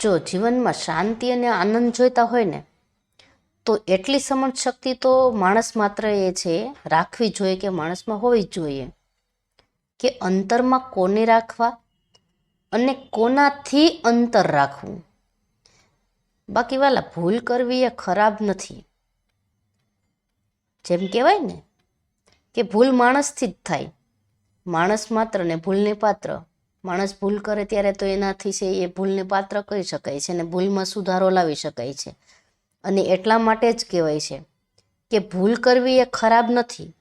જો જીવનમાં શાંતિ અને આનંદ જોઈતા હોય ને, તો એટલી સમજ શક્તિ તો માણસ માત્ર એ છે, રાખવી જોઈએ કે માણસમાં હોવી જ જોઈએ. કે અંતરમાં કોને રાખવા અને કોનાથી અંતર રાખવું? બાકી વાલા, ભૂલ કરવી એ ખરાબ નથી. જેમ કહેવાય ને, કે ભૂલ માણસથી જ થાય. માણસ માત્ર ને ભૂલને પાત્ર. માણસ ભૂલ કરે ત્યારે તો એનાથી છે એ ભૂલને પાત્ર કરી શકાય છે અને ભૂલમાં સુધારો લાવી શકાય છે. અને એટલા માટે જ કહેવાય છે કે ભૂલ કરવી એ ખરાબ નથી,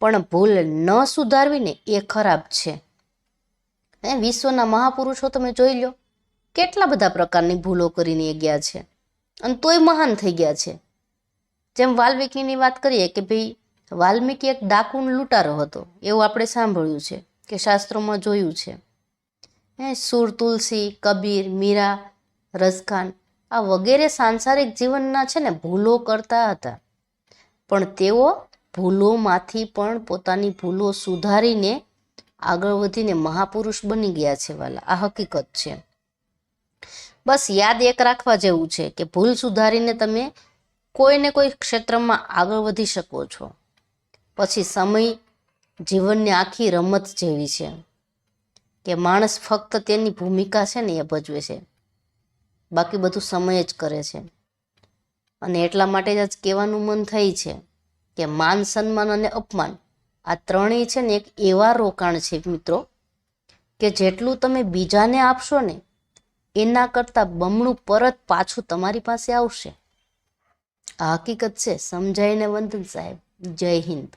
પણ ભૂલ ન સુધારવીને એ ખરાબ છે. એ વિશ્વના મહાપુરુષો તમે જોઈ લો, કેટલા બધા પ્રકારની ભૂલો કરીને ગયા છે અને તોય મહાન થઈ ગયા છે. જેમ વાલ્મીકીની વાત કરીએ કે ભાઈ, વાલ્મીકી એક ડાકુન લૂંટારો હતો, એવું આપણે સાંભળ્યું છે કે શાસ્ત્રોમાં જોયું છે. હે, સુર, તુલસી, કબીર, મીરા રસખાન આ વગેરે સાંસારિક જીવનના છે ને ભૂલો કરતા હતા. પણ તેઓ ભૂલોમાંથી પણ પોતાની ભૂલો સુધારીને આગળ વધીને મહાપુરુષ બની ગયા છે, વાલા. આ હકીકત છે. બસ યાદ એક રાખવા જેવું છે કે ભૂલ સુધારીને તમે કોઈને કોઈ ક્ષેત્રમાં આગળ વધી શકો છો. પછી સમય જીવનની આખી રમત જેવી છે. કે માણસ ફક્ત તેની ભૂમિકા છે ને એ ભજવે છે. બાકી બધું સમય જ કરે છે. અને એટલા માટે જ આજ કહેવાનું મન થાય છે કે માન સન્માન અને અપમાન આ ત્રણેય છે ને એક એવા રોકાણ છે મિત્રો કે જેટલું તમે બીજાને આપશો ને એના કરતાં બમણું પરત પાછું તમારી પાસે આવશે. આ હકીકત છે. સમજાઈને વંદન સાહેબ. જય હિન્દ.